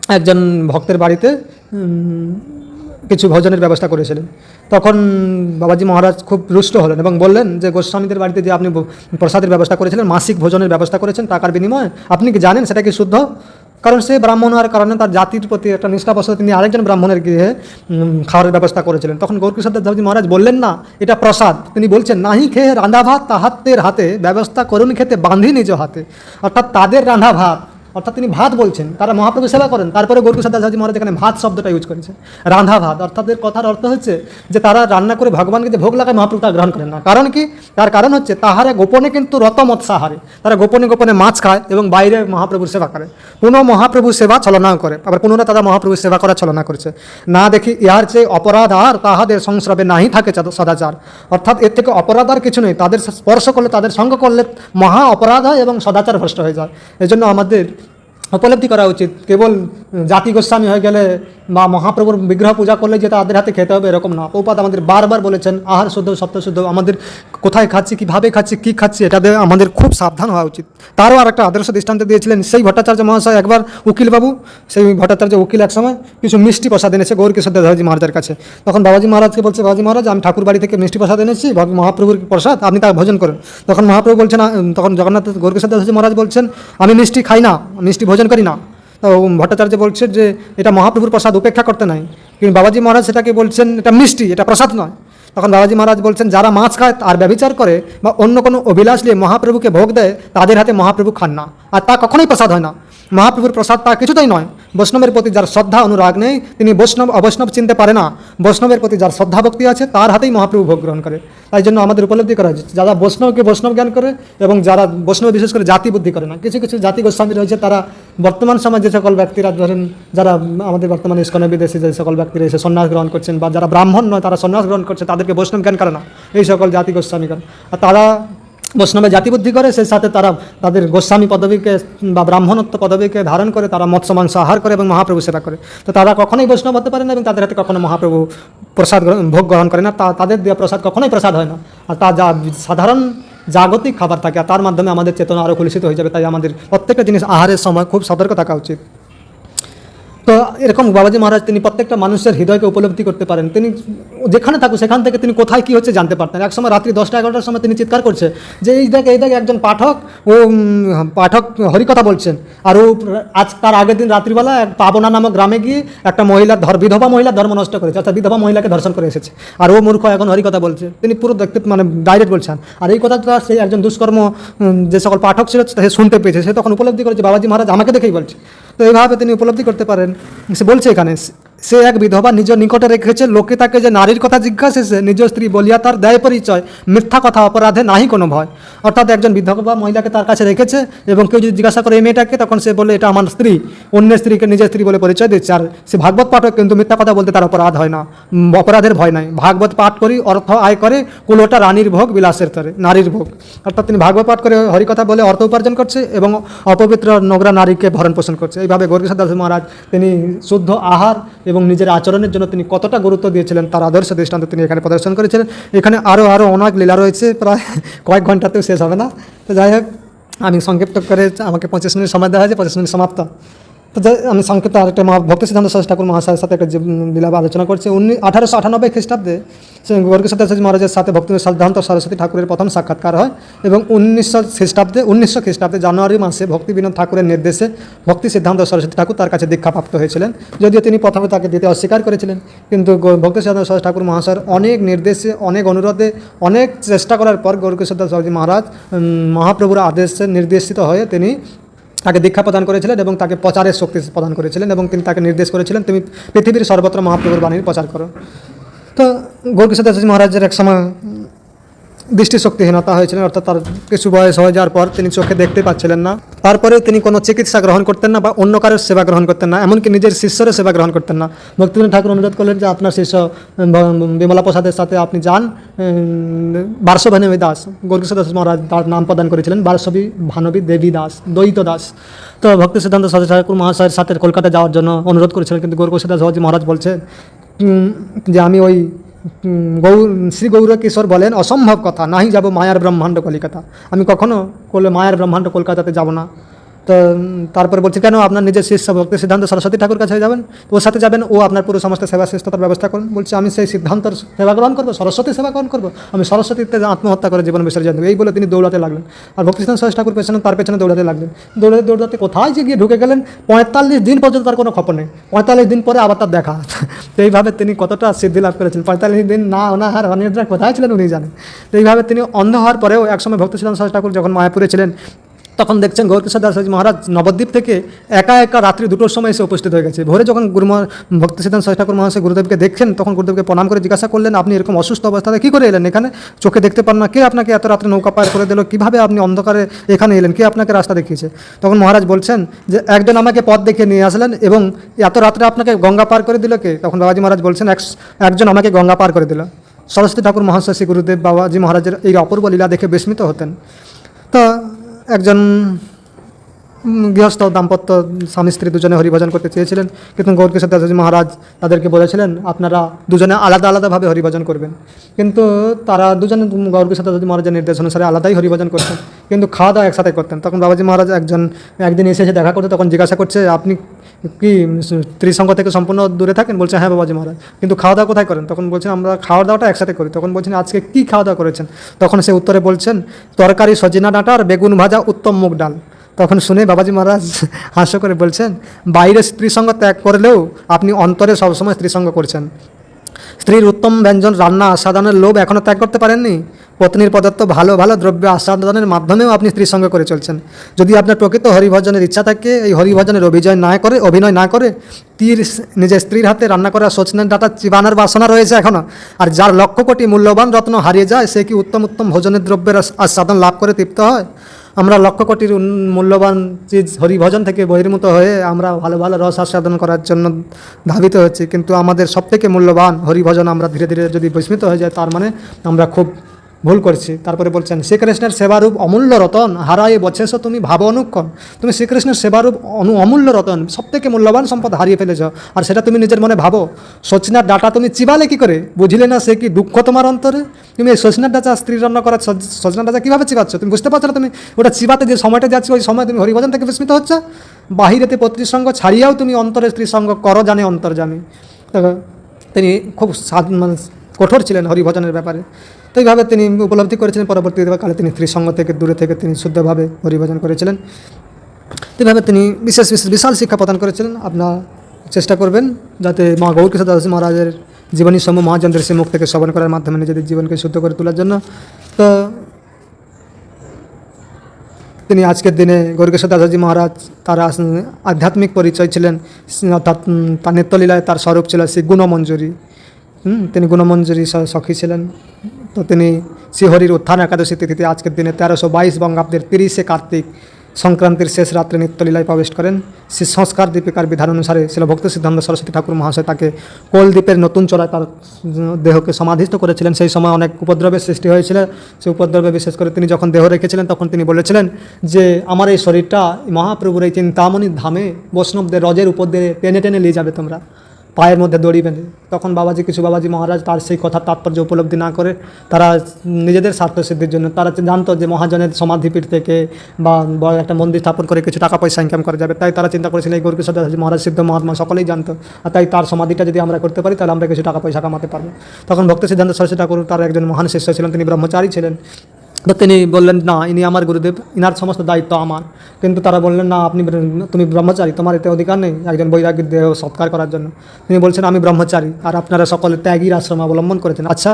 একজন ভক্তের বাড়িতে কিছু ভোজনের ব্যবস্থা করেছিলেন। তখন বাবাজি মহারাজ খুব রুষ্ট হলেন এবং বললেন যে, গোস্বামীদের বাড়িতে যে আপনি প্রসাদের ব্যবস্থা করেছিলেন, মাসিক ভোজনের ব্যবস্থা করেছেন টাকার বিনিময়ে, আপনি কি জানেন সেটা কি শুদ্ধ? কারণ সে ব্রাহ্মণ হওয়ার কারণে তার জাতির প্রতি একটা নিষ্ঠাবশত তিনি আরেকজন ব্রাহ্মণের গৃহে খাওয়ার ব্যবস্থা করেছিলেন। তখন গৌরকিশোর দাসজি মহারাজ বললেন, না, এটা প্রসাদ। তিনি বলছেন, নাহি খেয়ে রাঁধা ভাত তাহাতের হাতে, ব্যবস্থা করুন খেতে, বাঁধি নিজ হাতে। অর্থাৎ তাদের রাঁধা ভাত অর্থাৎ তিনি ভাত বলছেন, তারা মহাপ্রভু সেবা করেন, তারপরে গৌরকিশোর দাসজি মহারাজ এখানে ভাত শব্দটা ইউজ করেছে। রাঁধা ভাত, অর্থাৎ এর কথার অর্থ হচ্ছে যে তারা রান্না করে ভগবানকে যে ভোগ লাগায় মহাপ্রভু তা গ্রহণ করেন না। কারণ কি? তার কারণ হচ্ছে তাহারা গোপনে কিন্তু রতমত সাহারে তারা গোপনে গোপনে মাছ খায় এবং বাইরে মহাপ্রভুর সেবা করে। পুনঃ মহাপ্রভুর সেবা ছলনা করে। আবার পুনরায় তারা মহাপ্রভুর সেবা করা ছলনা করছে। না দেখি ইহার চেয়ে অপরাধ আর তাহাদের সংস্রবে নাহি থাকে সদাচার। অর্থাৎ এর থেকে অপরাধ আর কিছু নেই। তাদের স্পর্শ করলে, তাদের সঙ্গ করলে মহা অপরাধ হয় এবং সদাচার ভ্রষ্ট হয়ে যায়। এজন্য আমাদের উপলব্ধি করা উচিত। কেবল জাতি গোস্বামী হয়ে গেলে বা মহাপ্রভুর বিগ্রহ পূজা করলে যে তাদের হাতে খেতে হবে এরকম না। পৌপাত আমাদের বারবার বলেছেন, আহার শুদ্ধ, সপ্ত শুদ্ধ, আমাদের কোথায় খাচ্ছি, কীভাবে খাচ্ছি, কী খাচ্ছি এটাতে আমাদের খুব সাবধান হওয়া উচিত। তারও আর একটা আদর্শ দৃষ্টান্ত দিয়েছিলেন, সেই ভট্টাচার্য মহাশয় একবার উকিলবাবু, সেই ভট্টাচার্য উকিল এক সময় কিছু মিষ্টি প্রসাদ এনেছে গৌরকিশোর দাদাজি মহারাজের কাছে। তখন বাবাজি মহারাজকে বলছে, বাবাজি মহারাজ, আমি ঠাকুর বাড়ি থেকে মিষ্টি প্রসাদ এনেছি মহাপ্রভুর প্রসাদ, আপনি তা ভোজন করেন। তখন মহাপ্রভু বলছেন তখন জগন্নাথ গৌরকিশোর দাদাজি মহারাজ বলছেন, আমি মিষ্টি খাই না, মিষ্টি ভোজন করি না। তো ভট্টাচার্য বলছেন যে, এটা মহাপ্রভুর প্রসাদ, উপেক্ষা করতে নাই। কিন্তু বাবাজি মহারাজ সেটাকে বলছেন, এটা মিষ্টি, এটা প্রসাদ নয়। তখন বাবাজি মহারাজ বলছেন, যারা মাছ খায় আর ব্যবিচার করে বা অন্য কোনো অভিলাষ নিয়ে মহাপ্রভুকে ভোগ দেয়, তাদের হাতে মহাপ্রভু খান না। আর তা কখনোই প্রসাদ হয় না। মহাপ্রভুর প্রসাদ তা কিছুতেই নয়। বৈষ্ণবের প্রতি যার শ্রদ্ধা, অনুরাগ নেই, তিনি বৈষ্ণব, অবৈষ্ণব চিনতে পারে না। বৈষ্ণবের প্রতি যার শ্রদ্ধা ভক্তি আছে, তার হাতেই মহাপ্রভু ভোগ গ্রহণ করে। তাই জন্য আমাদের উপলব্ধি করা হয়েছে, যারা বৈষ্ণবকে বৈষ্ণব জ্ঞান করে এবং যারা বৈষ্ণব বিশেষ করে জাতি বুদ্ধি করে না, কিছু কিছু জাতি গোস্বামী রয়েছে, তারা বর্তমান সময় যে সকল ব্যক্তিরা ধরেন, যারা আমাদের বর্তমানে ইস্কনে বিদেশে যে সকল ব্যক্তিরা এসে সন্ন্যাস গ্রহণ করছেন বা যারা ব্রাহ্মণ নয়, তারা সন্ন্যাস গ্রহণ করছে, তাদেরকে বৈষ্ণব জ্ঞান করে না, এই সকল জাতি গোস্বামীগণ। আর তারা বৈষ্ণবের জাতিবুদ্ধি করে, সেই সাথে তারা তাদের গোস্বামী পদবীকে বা ব্রাহ্মণত্ব পদবীকে ধারণ করে, তারা মৎস্য, মাংস আহার করে এবং মহাপ্রভু সেবা করে। তো তারা কখনোই বৈষ্ণব হতে পারে না এবং তাদের হাতে কখনো মহাপ্রভু প্রসাদ ভোগ গ্রহণ করে না। তা, তাদের দেওয়া প্রসাদ কখনোই প্রসাদ হয় না। আর তা যা সাধারণ জাগতিক খাবার থাকে তার মাধ্যমে আমাদের চেতনা আরও কলুষিত হয়ে যাবে, তাই আমাদের প্রত্যেকটা জিনিস আহারের সময় খুব সতর্ক থাকা উচিত। তো এরকম বাবাজি মহারাজ, তিনি প্রত্যেকটা মানুষের হৃদয়কে উপলব্ধি করতে পারেন। তিনি যেখানে থাকুক, সেখান থেকে তিনি কোথায় কী হচ্ছে জানতে পারতেন। এক সময় রাত্রি দশটা, এগারোটার সময় তিনি চিৎকার করছে যে, এই দেখে এই দেখে, একজন পাঠক, ও পাঠক হরিকথা বলছেন। আর ও আজ, তার আগের দিন রাত্রিবেলা এক পাবনা নামক গ্রামে গিয়ে একটা মহিলার ধর, বিধবা মহিলার ধর্ম নষ্ট করেছে। অর্থাৎ বিধবা মহিলাকে ধর্ষণ করে এসেছে। আর ও মূর্খ, এখন হরিকথা বলছে। তিনি পুরো দেখতে মানে ডাইরেক্ট বলছেন। আর এই কথাটা সেই একজন দুষ্কর্ম যে সকল পাঠক ছিল, সে শুনতে পেয়েছে। সে তখন উপলব্ধি করেছে, বাবাজি মহারাজ, আমাকে দেখেই বলছে। তো এইভাবে তিনি উপলব্ধি করতে পারেন। সে বলছে এখানে সে এক বিধবা নিজ নিকটে রেখেছে। লোকে তাকে যে নারীর কথা জিজ্ঞাসেছে নিজ স্ত্রী বলিয়া তার দেয় পরিচয়, মিথ্যা কথা, অপরাধে নাহি কোনো ভয়। অর্থাৎ একজন বিধবা মহিলাকে তার কাছে রেখেছে এবং কেউ যদি জিজ্ঞাসা করে, এই মেয়েটাকে? তখন সে বলে, এটা আমার স্ত্রী। অন্য স্ত্রীকে নিজের স্ত্রী বলে পরিচয় দিচ্ছে। আর সে ভাগবত পাঠক, কিন্তু মিথ্যা কথা বলতে তার অপরাধ হয় না। অপরাধের ভয় নাই। ভাগবত পাঠ করি, অর্থ আয় করে, কুলোটা রানীর ভোগ, বিলাসের তরে, নারীর ভোগ। অর্থাৎ তিনি ভাগবত পাঠ করে হরিকথা বলে অর্থ উপার্জন করছে এবং অপবিত্র নোংরা নারীকে ভরণ পোষণ করছে। এইভাবে দাস মহারাজ, তিনি শুদ্ধ আহার এবং নিজের আচরণের জন্য তিনি কতটা গুরুত্ব দিয়েছিলেন তার আদর্শ দৃষ্টান্ত তিনি এখানে প্রদর্শন করেছিলেন। এখানে আরও আরও অনেক লীলা রয়েছে, প্রায় কয়েক ঘন্টাতেও শেষ হবে না। তো যাই হোক, আমি সংক্ষিপ্ত করে আমাকে পঁচিশ মিনিট সময় দেওয়া হয়েছে, পঁচিশ মিনিট সমাপ্ত। তো আমি সংক্ষিপ্ত আরেকটা ভক্তি সিদ্ধান্ত সরস্বতী ঠাকুর মহাশয়ের সাথে একটা লীলা আলোচনা করছি। উনি আঠারোশো আটানব্বই খ্রিস্টাব্দে গর্গীশ্বর দাস মহারাজের সাথে ভক্তি সিদ্ধান্ত সরস্বতী ঠাকুরের প্রথম সাক্ষাৎকার হয় এবং উনিশশো খ্রিস্টাব্দে উনিশশো খ্রিস্টাব্দে জানুয়ারি মাসে ভক্তি বিনোদ ঠাকুরের নির্দেশে ভক্তি সিদ্ধান্ত সরস্বতী ঠাকুর তার কাছে দীক্ষাপ্রাপ্ত হয়েছিলেন। যদিও তিনি প্রথমে তাকে দিতে অস্বীকার করেছিলেন, কিন্তু ভক্তি সিদ্ধান্ত সরস্বতী ঠাকুর মহাশয়ের অনেক নির্দেশে, অনেক অনুরোধে, অনেক চেষ্টা করার পর দাস বাবাজি মহারাজ মহাপ্রভুর আদেশে নির্দেশিত হয়ে তিনি তাকে দীক্ষা প্রদান করেছিলেন এবং তাকে প্রচারের শক্তি প্রদান করেছিলেন এবং তিনি তাকে নির্দেশ করেছিলেন, তুমি পৃথিবীর সর্বত্র মহাপ্রভুর বাণীর প্রচার করো। তো গৌরকিশোর দাসজি মহারাজের এক সময় দৃষ্টিশক্তিহীনতা হয়েছিলেন, অর্থাৎ তার কিছু বয়স হয়ে যাওয়ার পর তিনি চোখে দেখতে পাচ্ছিলেন না। তারপরেও তিনি কোনো চিকিৎসা গ্রহণ করতেন না বা অন্য কারোর সেবা গ্রহণ করতেন না, এমনকি নিজের শিষ্যের সেবা গ্রহণ করতেন না। ভক্তিবিনোদ ঠাকুর অনুরোধ করলেন যে আপনার শিষ্য বিমলা প্রসাদের সাথে আপনি যান। বারশ ভানবী দাস গৌরকিশোর দাস মহারাজ তার নাম প্রদান করেছিলেন বারশবী ভানবী দেবী দাস, দ্বৈত দাস। তো ভক্তি সিদ্ধান্ত সরস্বতী ঠাকুর মহাশয়ের সাথে কলকাতা যাওয়ার জন্য অনুরোধ করেছিলেন, কিন্তু গৌরকিশোর দাস মহারাজ বলছেন যে আমি ওই শ্রী গৌরকিশোর বলেন, অসম্ভব কথা, নাহি যাব মায়ার ব্রহ্মাণ্ড কলিকাতা। আমি কখনো মায়ার ব্রহ্মাণ্ড কলকাতাতে যাব না। তো তারপরে বলছি, কেন আপনার নিজের শিষ্য ভক্তি সিদ্ধান্ত সরস্বতী ঠাকুর কাছে যাবেন? ওর সাথে যাবেন, ও আপনার পুরো সমস্ত সেবা শ্রেষ্ঠতার ব্যবস্থা করুন। বলছে, আমি সেই সিদ্ধান্তর সেবা গ্রহণ করব, সরস্বতী সেবা গ্রহণ করব। আমি সরস্বতীতে আত্মহত্যা করে জীবন বিসর্জন দেবো। এই বলে তিনি দৌড়াতে লাগলেন। আর ভক্তি সিদ্ধান্ত সরস্বতী ঠাকুর পেছনে, তার পেছনে দৌড়াতে লাগলেন। দৌড়াতে দৌড়াতে কোথায় যে গিয়ে ঢুকে গেলেন, পঁয়তাল্লিশ দিন পর্যন্ত তার কোনো খবর নেই। পঁয়তাল্লিশ দিন পরে আবার তার দেখা। এইভাবে তিনি কতটা সিদ্ধি লাভ করেছেন পঁয়তাল্লিশ দিন না ওনার অনিদ্রা কোথায় ছিলেন উনি জানেন। এইভাবে তিনি অন্ধ হওয়ার পরেও একসময় ভক্ত সিদ্ধান্ত সরস্বতী ঠাকুর যখন মায়াপুরে ছিলেন তখন দেখছেন গৌরকিশোর দাসজি মহারাজ নবদ্বীপ থেকে একা একা রাত্রি দুটোর সময় এসে উপস্থিত হয়ে গেছে। ভোরে যখন গুরু ভক্তি সিদ্ধান্ত সরস্বতী ঠাকুর মহাশয় গুরুদেবকে দেখছেন, তখন গুরুদেবকে প্রণাম করে জিজ্ঞাসা করলেন, আপনি এরকম অসুস্থ অবস্থাতে কী করে এলেন এখানে? চোখে দেখতে পান না। কে আপনাকে এত রাত্রে নৌকা পার করে দিল? কীভাবে আপনি অন্ধকারে এখানে এলেন? কে আপনাকে রাস্তা দেখিয়েছে? তখন মহারাজ বলছেন যে, একজন আমাকে পথ দেখিয়ে নিয়ে আসলেন এবং এত রাত্রে আপনাকে গঙ্গা পার করে দিল কে? তখন বাবাজি মহারাজ বলছেন এক- একজন আমাকে গঙ্গা পার করে দিল। সরস্বতী ঠাকুর মহাশয় শ্রী গুরুদেব বাবাজি মহারাজের এই অপূর্ব লীলা দেখে বিস্মিত হতেন। তো একজন গৃহস্থ দাম্পত্য স্বামী স্ত্রী দুজনে হরিভজন করতে চেয়েছিলেন। কিন্তু গৌরকিশোর দাসজি মহারাজ তাদেরকে বলেছিলেন, আপনারা দুজনে আলাদা আলাদাভাবে হরিভজন করবেন। কিন্তু তারা দুজনে গৌরকিশোর দাসজি মহারাজের নির্দেশ অনুসারে আলাদাই হরিভজন করতেন কিন্তু খাওয়া দাওয়া একসাথে করতেন। তখন বাবাজি মহারাজ একজন, একদিন এসে এসে দেখা করতে তখন জিজ্ঞাসা করছে, আপনি কি ত্রিসঙ্গ থেকে সম্পূর্ণ দূরে থাকেন বলছেন হ্যাঁ বাবাজি মহারাজ। কিন্তু খাওয়া দাওয়া কোথায় করেন? তখন বলছেন, আমরা খাওয়া দাওয়াটা একসাথে করি। তখন বলছেন, আজকে কি খাওয়া দাওয়া করেছেন? তখন সে উত্তরে বলছেন, তরকারি, সজিনা ডাঁটা আর বেগুন ভাজা, উত্তম মুগ ডাল। তখন শুনে বাবাজি মহারাজ হাস্য করে বলছেন, বাইরে স্ত্রীসঙ্গ ত্যাগ করলেও আপনি অন্তরে সবসময় স্ত্রীসঙ্গ করছেন। স্ত্রীর উত্তম ব্যঞ্জন, রান্না, আস্বাদনের লোভ এখনও ত্যাগ করতে পারেননি? পত্নীর পদার্থ ভালো ভালো দ্রব্য আস্বাদনের মাধ্যমেও আপনি স্ত্রীর সঙ্গে করে চলছেন। যদি আপনার প্রকৃত হরিভজনের ইচ্ছা থাকে, এই হরিভজনের অভিজয় না করে, অভিনয় না করে, তীর নিজের স্ত্রীর হাতে রান্না করা সচনের ডাটা চিবানোর বাসনা রয়েছে এখনও আর যার লক্ষ কোটি মূল্যবান রত্ন হারিয়ে যায়, সে কি উত্তম উত্তম ভোজনের দ্রব্যের আস্বাদন লাভ করে তৃপ্ত হয়? আমরা লক্ষ কোটির মূল্যবান চিজ হরিভজন থেকে বহির্মুত হয়ে আমরা ভালো ভালো রস আস্বাদন করার জন্য ধাবিত হচ্ছি কিন্তু আমাদের সবথেকে মূল্যবান হরিভজন আমরা ধীরে ধীরে যদি বিস্মিত হয়ে যায়, তার মানে আমরা খুব ভুল করছি। তারপরে বলছেন, শ্রীকৃষ্ণের সেবারূপ অমূল্য রতন, হারায়ে বছেছ তুমি ভাব অনুক্ষণ। তুমি শ্রীকৃষ্ণের সেবারূপ অনু, অমূল্য রতন, সবথেকে মূল্যবান সম্পদ হারিয়ে ফেলেছ, আর সেটা তুমি নিজের মনে ভাবো। সচনার ডাটা তুমি চিবালে কি করে? বুঝলে না সে কি দুঃখ তোমার অন্তরে? তুমি এই সজনার ডাটা স্ত্রী রান্না করা সজনার ডাটা কীভাবে চিবাচ্ছ? তুমি বুঝতে পারছ না তুমি? ওটা চিবাতে যে সময়টা যাচ্ছে, ওই সময় তুমি হরিভজন থেকে বিস্মিত হচ্ছে? বাহিরেতে পত্রীসঙ্গ ছাড়িয়াও তুমি অন্তরে স্ত্রী সঙ্গ করো জানে অন্তর জানে তিনি খুব মানে কঠোর ছিলেন হরিভজনের ব্যাপারে। তো এইভাবে তিনি উপলব্ধি করেছিলেন। পরবর্তী কালে তিনি স্ত্রী সঙ্গ থেকে দূরে থেকে তিনি শুদ্ধভাবে হরিভজন করেছিলেন। তো এইভাবে তিনি বিশেষ বিশেষ বিশাল শিক্ষা প্রদান করেছিলেন। আপনার চেষ্টা করবেন যাতে মা গৌরকিশোর দাস মহারাজের জীবনী সমূহ মহাচন্দ্রের সে মুখ থেকে শ্রবণ করার মাধ্যমে নিজেদের জীবনকে শুদ্ধ করে তোলার জন্য। তো তিনি আজকের দিনে গৌরকেশ্বর দাদাজি মহারাজ তার আধ্যাত্মিক পরিচয় ছিলেন। অর্থাৎ তার নৃত্যলীলায় তার স্বরূপ ছিল শ্রী গুণমঞ্জুরি। তিনি গুণমঞ্জুরি সখী ছিলেন। তো তিনি শ্রীহরির উত্থান একাদশী তিথিতে আজকের দিনে তেরোশো বাইশ বঙ্গাব্দের তিরিশে কার্তিক সংক্রান্তির শেষ রাত্রে নিত্যলীলায় প্রবেশ করেন। শ্রী সংস্কার দীপিকার বিধান অনুসারে ছিল ভক্ত সিদ্ধান্ত সরস্বতী ঠাকুর মহাশয় তাকে কোলদ্বীপের নতুন চড়ায় তার দেহকে সমাধিস্থ করেছিলেন। সেই সময় অনেক উপদ্রবের সৃষ্টি হয়েছিল। সেই উপদ্রবে বিশেষ করে তিনি যখন দেহ রেখেছিলেন তখন তিনি বলেছিলেন যে, আমার এই শরীরটা মহাপ্রভুর এই চিন্তামণির ধামে বৈষ্ণবদের রজের উপর দিয়ে টেনে টেনে নিয়ে যাবে তোমরা। পায়ের মধ্যে দড়ি বেঁধে। তখন বাবাজি, কিছু বাবাজি মহারাজ তার সেই কথার তাৎপর্য উপলব্ধি না করে তারা নিজেদের স্বার্থসিদ্ধির জন্য তারা জানতো যে মহাজনের সমাধিপীঠ থেকে বা বড় একটা মন্দির স্থাপন করে কিছু টাকা পয়সা ইনকাম করা যাবে। তাই তারা চিন্তা করেছিলেন এই দাস মহারাজ, সিদ্ধ মহাত্মা সকলেই জানতো। আর তাই তার সমাধিটা যদি আমরা করতে পারি, তাহলে আমরা কিছু টাকা পয়সা কামাতে পারব। তখন ভক্ত সিদ্ধান্ত সরস্বতী ঠাকুর তার একজন মহান শিষ্য ছিলেন, তিনি ব্রহ্মচারী ছিলেন। তো তিনি বললেন, না, ইনি আমার গুরুদেব, ইনার সমস্ত দায়িত্ব আমার। কিন্তু তারা বললেন, না, আপনি তুমি ব্রহ্মচারী, তোমার এতে অধিকার নেই একজন বৈরাগীর দেহ সৎকার করার জন্য। তিনি বলছেন, আমি ব্রহ্মচারী, আর আপনারা সকলে ত্যাগীর আশ্রম অবলম্বন করেছেন। আচ্ছা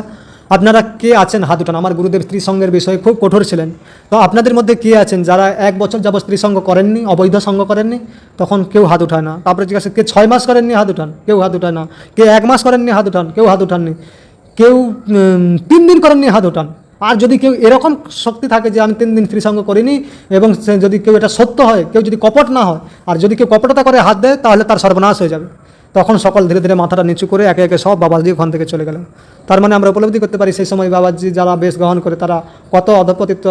আপনারা কে আছেন? হাত উঠান, আমার গুরুদেব স্ত্রী সঙ্গের বিষয়ে খুব কঠোর ছিলেন। তো আপনাদের মধ্যে কে আছেন? যারা এক বছর যাবত স্ত্রী সঙ্গ করেননি, অবৈধ সঙ্গ করেননি, তখন কেউ হাত উঠায় না। তারপরে জিজ্ঞাসা, কে ছয় মাস করেননি, হাত উঠান? কেউ হাত উঠায় না। কে এক মাস করেননি, হাত উঠান? কেউ হাত উঠাননি। কেউ তিন দিন করেননি, হাত ওঠান আর যদি কেউ এরকম শক্তি থাকে যে আমি তিন দিন ত্রিসঙ্গ করিনি এবং যদি কেউ এটা সত্য হয়, কেউ যদি কপট না হয়, আর যদি কেউ কপটতা করে হাত দেয়, তাহলে তার সর্বনাশ হয়ে যাবে। তখন সকল ধীরে ধীরে মাথাটা নিচু করে একে একে সব বাবাজি ওখান থেকে চলে গেলেন তার মানে আমরা উপলব্ধি করতে পারি সেই সময় বাবাজি যারা বেশ গ্রহণ করে, তারা কত অধপতিত্ব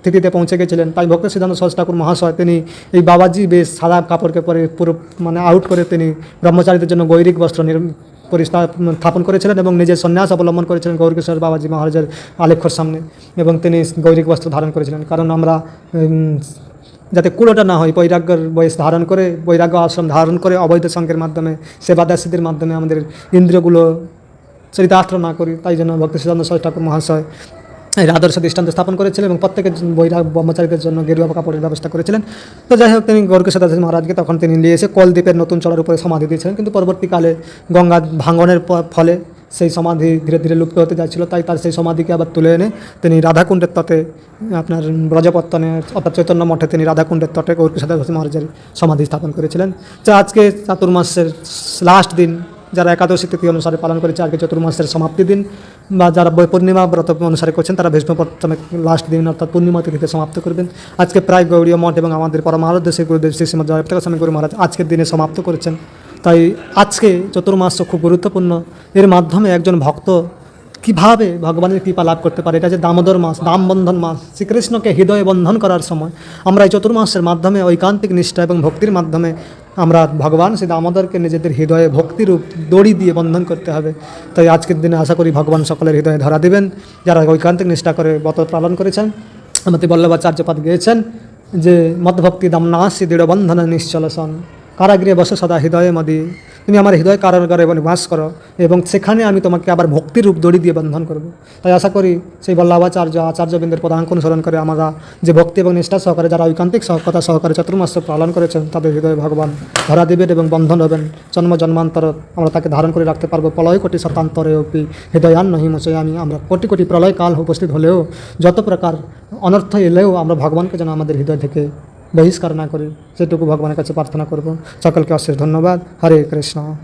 স্থিতিতে পৌঁছে গেছিলেন। তাই ভক্ত সিদ্ধান্ত সহজ ঠাকুর মহাশয়, তিনি এই বাবাজি বেশ সাদা কাপড়কে পরে পুরো মানে আউট করে তিনি ব্রহ্মচারীদের জন্য গৈরিক বস্ত্র স্থাপন করেছিলেন এবং নিজের সন্ন্যাস অবলম্বন করেছিলেন গৌরকিশোর বাবাজি মহারাজের আলেখ্যর সামনে এবং তিনি গৈরিক বস্ত্র ধারণ করেছিলেন। কারণ আমরা যাতে কুলোটা না হয়, বৈরাগ্যর বয়স ধারণ করে, বৈরাগ্য আশ্রম ধারণ করে অবৈধ সঙ্গের মাধ্যমে সেবাদাসীদের মাধ্যমে আমাদের ইন্দ্রিয়গুলো চরিতাস্ত্র না করি, তাই জন্য ভক্তি সিদ্ধান্ত ঠাকুর মহাশয় আদর্শ দৃষ্টান্ত স্থাপন করেছিলেন এবং প্রত্যেকের বৈরাগ ব্রহ্মচারীদের জন্য গেরুয়া কাপড়ের ব্যবস্থা করেছিলেন। তো যাই হোক, তিনি গৌরকিশোর দাস মহারাজকে তখন তিনি নিয়ে এসে কলদ্বীপের নতুন চড়ার উপরে সমাধি দিয়েছিলেন। কিন্তু পরবর্তীকালে গঙ্গা ভাঙনের ফলে সেই সমাধি ধীরে ধীরে লুপ্ত হতে যাচ্ছিল। তাই তার সেই সমাধিকে আবার তুলে এনে তিনি রাধাকুণ্ডের তটে, আপনার ব্রজপত্তনে অর্থাৎ চৈতন্য মঠে তিনি রাধাকুণ্ডের তটে গৌরকিশোর দাস মহারাজের সমাধি স্থাপন করেছিলেন। যা আজকে চাতুর্মাসের লাস্ট দিন যারা একাদশী তিথি অনুসারে পালন করেছে, আজকে চতুর্মাসের সমাপ্তি দিন, বা যারা পূর্ণিমা ব্রত অনুসারে করছেন, তারা ভীষ্মপত্তমে লাস্ট দিন অর্থাৎ পূর্ণিমা তিথিতে সমাপ্ত করবেন। আজকে প্রায় গৌরীয় মঠ এবং আমাদের পরমারাধ্য শ্রী গুরুদেব শ্রী শ্রীমদ স্বামী গুরু মহারাজ আজকের দিনে সমাপ্ত করেছেন। তাই আজকে চতুর্মাস খুব গুরুত্বপূর্ণ। এর মাধ্যমে একজন ভক্ত কীভাবে ভগবানের কৃপা লাভ করতে পারে, এটা যে দামোদর মাস দাম বন্ধন মাস, শ্রীকৃষ্ণকে হৃদয়ে বন্ধন করার সময়, আমরা এই চতুর্মাসের মাধ্যমে ঐকান্তিক নিষ্ঠা এবং ভক্তির মাধ্যমে আমরা ভগবান শ্রী দামোদরকে নিজেদের হৃদয়ে ভক্তিরূপ দড়ি দিয়ে বন্ধন করতে হবে। তাই আজকের দিনে আশা করি ভগবান সকলের হৃদয়ে ধরা দেবেন। যারা ঐকান্তিক নিষ্ঠা করে বত পালন করেছেন আমাদের বল্লভাচার্যপাদ গিয়েছেন যে, মদভক্তি দাম নাসি দৃঢ় বন্ধন নিশ্চলসন। কারাগৃহে বসে সদা হৃদয়ে মদি। তুমি আমার হৃদয় কারাগারে বাস করো এবং সেখানে আমি তোমাকে আবার ভক্তির রূপ দড়ি দিয়ে বন্ধন করব। তাই আশা করি সেই বল্লভাচার্য, আচার্যবৃন্দের পদাঙ্ক অনুসরণ করে আমরা যে ভক্তি এবং নিষ্ঠা সহকারে যারা ঐকান্তিক সহকতা সহকারে চতুর্মাস পালন করেছেন, তাদের হৃদয়ে ভগবান ধরা দেবেন এবং বন্ধন হবেন। জন্ম, জন্মান্তর আমরা তাকে ধারণ করে রাখতে পারব। প্রলয় কোটি শতান্তরে অপি হৃদয়ান নহি মোচয় আমি। আমরা কোটি কোটি প্রলয় কাল উপস্থিত হলেও যত প্রকার অনর্থ এলেও আমরা ভগবানকে যেন আমাদের হৃদয় থেকে বহিষ্কার না করি। সেটুকু ভগবানের কাছে প্রার্থনা করব। সকলকে অশেষ ধন্যবাদ। হরে কৃষ্ণ।